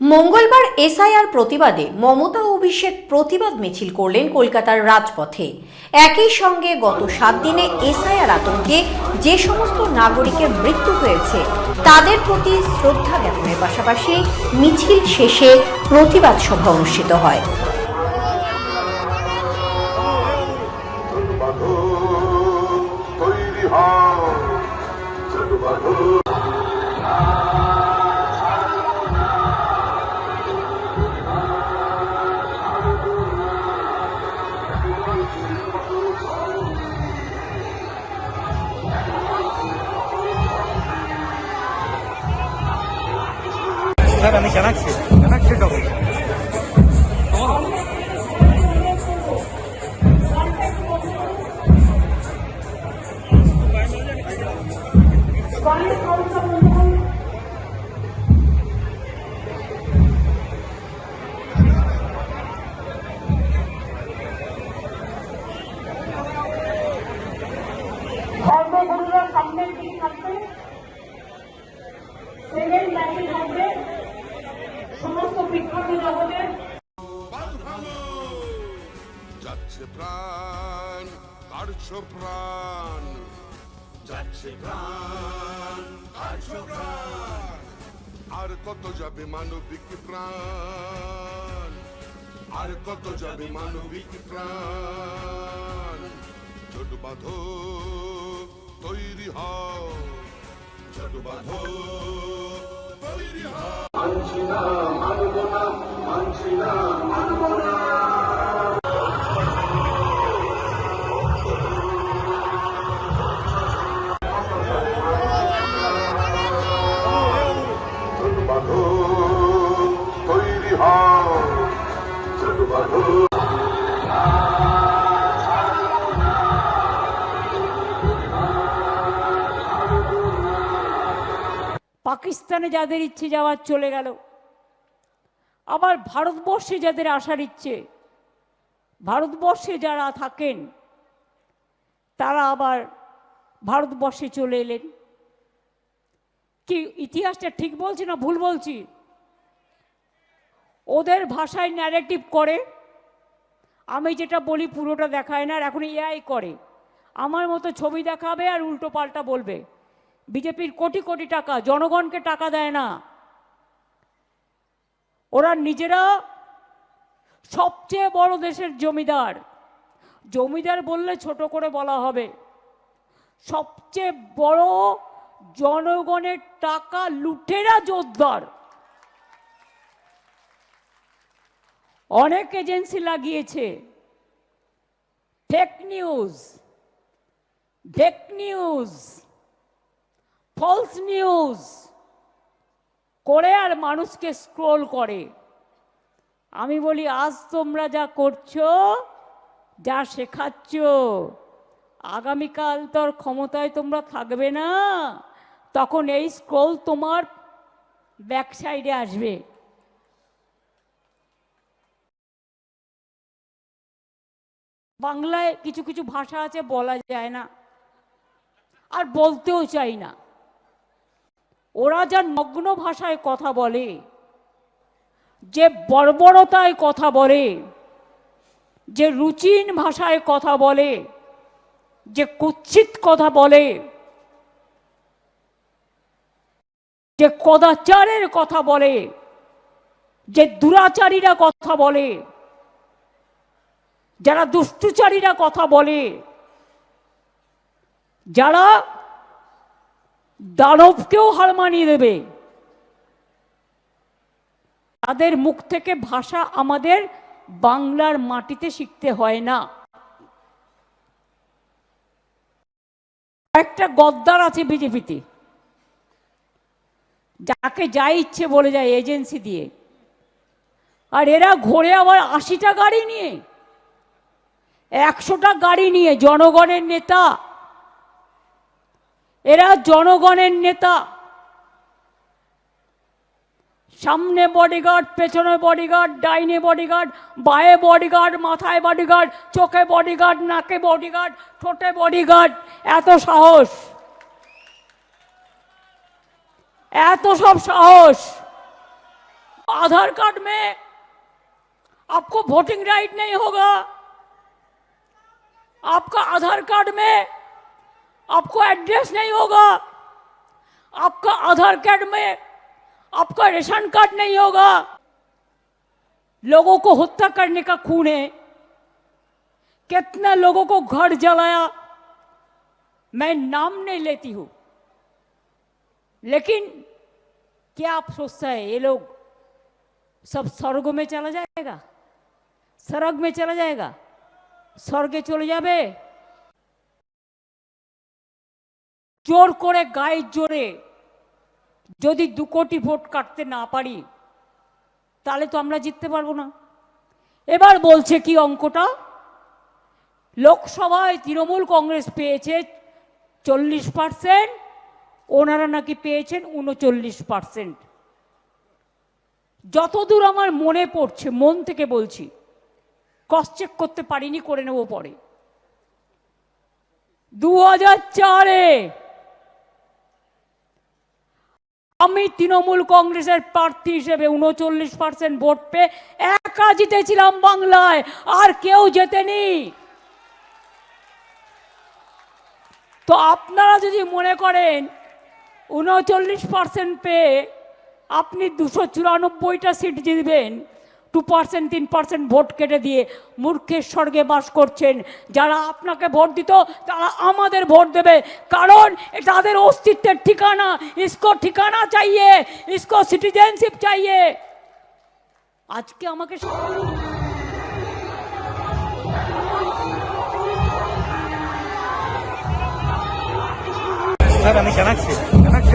মঙ্গলবার এসআইআর প্রতিবাদে মমতা অভিষেক প্রতিবাদ মিছিল করলেন কলকাতার রাজপথে। একই সঙ্গে গত সাত দিনে এসআইআর আতঙ্কে যে সমস্ত নাগরিকের মৃত্যু হয়েছে, তাদের প্রতি শ্রদ্ধা জ্ঞাপনের পাশাপাশি মিছিল শেষে প্রতিবাদ সভা অনুষ্ঠিত হয়। স্যার আমি জানাচ্ছি জানাচ্ছি তো যাচ্ছে প্রাণ কাড়ছো প্রাণ। যাচ্ছে প্রাণ কাড়ছো প্রাণ। আর কত যাবে মানবিক প্রাণ? আর কত যাবে মানবিক প্রাণ? ছোট বাঁধো তৈরি হও। ছোট বাঁধো তৈরি হও। মানছি না, মানব না, মানছি না, মানব না। পাকিস্তানে যাদের ইচ্ছে যাওয়ার চলে গেল, আবার ভারতবর্ষে যাদের আসার ইচ্ছে, ভারতবর্ষে যারা থাকেন, তারা আবার ভারতবর্ষে চলে এলেন। কি, ইতিহাসটা ঠিক বলছি না ভুল বলছি? ওদের ভাষায় ন্যারেটিভ করে, আমি যেটা বলি পুরোটা দেখায় না, আর এখন এআই করে। আমার মতো ছবি দেখাবে আর উল্টো পাল্টা বলবে। বিজেপির কোটি কোটি টাকা, জনগণকে টাকা দেয় না। ওরা নিজেরা সবচেয়ে বড় দেশের জমিদার। জমিদার বললে ছোট করে বলা হবে। সবচেয়ে বড় জনগণের টাকা লুটেরা জোরদার। অনেক এজেন্সি লাগিয়েছে। Fake news fake news false news করে আর মানুষকে স্ক্রোল করে। আমি বলি, আজ তোমরা যা করছ, যা শেখাচ্ছ, আগামীকাল তোর ক্ষমতায় তোমরা থাকবে না। তখন এই স্ক্রোল তোমার ব্যাক সাইডে আসবে। বাংলায় কিছু কিছু ভাষা আছে, বলা যায় না। আর বলতেও চাই না। ওরা যা নগ্ন ভাষায় কথা বলে, যে বর্বরতায় কথা বলে, যে রুচিন ভাষায় কথা বলে, যে কুৎসিত কথা বলে, যে কদাচারের কথা বলে, যে দুরাচারীরা কথা বলে, যারা দুষ্টুচারীরা কথা বলে, যারা দানবকেও হার মানিয়ে দেবে। তাদের মুখ থেকে ভাষা আমাদের বাংলার মাটিতে শিখতে হয় না। একটা গদ্দার আছে বিজেপিতে। যাকে যা ইচ্ছে বলে যায় এজেন্সি দিয়ে। আর এরা ঘোরে আবার আশিটা গাড়ি নিয়ে। একশোটা গাড়ি নিয়ে জনগণের নেতা এরা জনগণের নেতা সামনে বডিগার্ড পেছনে বডিগার্ড ডাইনে বডিগার্ড বায়ে বডিগার্ড মাথায় বডিগার্ড চোখে বডিগার্ড নাকে বডিগার্ড ঠোঁটে বডিগার্ড এত সাহস এত সব সাহস आधार कार्ड में आपको वोटिंग राइट नहीं होगा आपका आधार कार्ड में आपको एड्रेस नहीं होगा। आपका आधार कार्ड में आपका रेशन कार्ड नहीं होगा। लोगों को हत्या करने का खून है। कितने लोगों को घर जलाया, मैं नाम नहीं लेती हूँ। लेकिन क्या आप सोचते हैं, ये लोग सब स्वर्ग में चला जाएगा? स्वर्ग में चला जाएगा? स्वर्ग चले जावे? জোর করে গায়ের জোরে যদি দু কোটি ভোট কাটতে না পারি, তাহলে তো আমরা জিততে পারব না। এবার বলছে কি অঙ্কটা? লোকসভায় তৃণমূল কংগ্রেস পেয়েছে চল্লিশ পার্সেন্ট, ওনারা নাকি পেয়েছেন উনচল্লিশ পার্সেন্ট। যতদূর আমার মনে পড়ছে, মন থেকে বলছি ক্রস চেক করতে পারিনি, করে নেব পরে। দু হাজার চারে আমি তৃণমূল কংগ্রেসের প্রার্থী হিসেবে উনচল্লিশ পার্সেন্ট ভোট পেয়ে একা জিতেছিলাম বাংলায়, আর কেউ জেতেনি। তো আপনারা যদি মনে করেন উনচল্লিশ পার্সেন্ট পেয়ে আপনি দুশো চুরানব্বইটা সিট জিতবেন টু পার্সেন্ট তিন পার্সেন্ট ভোট কেটে দিয়ে মূর্খের স্বর্গে বাস করছেন। যারা আপনাকে ভোট দিত, তারা আমাদের ভোট দেবে। কারণ তাদের অস্তিত্বের ঠিকানা, ইসকো ঠিকানা চাইয়ে, ইসকো সিটিজেনশিপ চাইয়ে। আজকে আমাকে আমি জানাচ্ছি জানাচ্ছি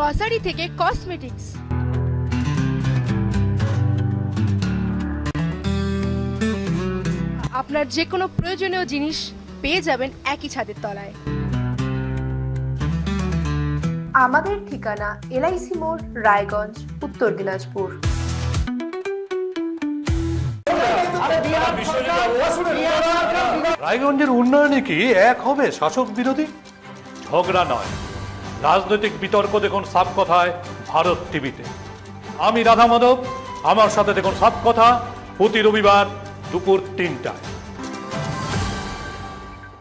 গ্রসারি থেকে কসমেটিক্স। আপনার যে কোনো প্রয়োজনীয় জিনিস পেয়ে যাবেন একই ছাদের তলায়। আমাদের ঠিকানা এলআইসি মোড় রায়গঞ্জ উত্তর দিনাজপুর। রায়গঞ্জের উন্নয়নে কি এক হবে শাসক বিরোধী? ঝগড়া নয়। রাজনৈতিক বিতর্ক দেখুন সাপ কথায় ভারত টিভিতে। আমি রাধা মাধব, আমার সাথে দেখুন সাপ কথা, প্রতি রবিবার দুপুর তিনটায়।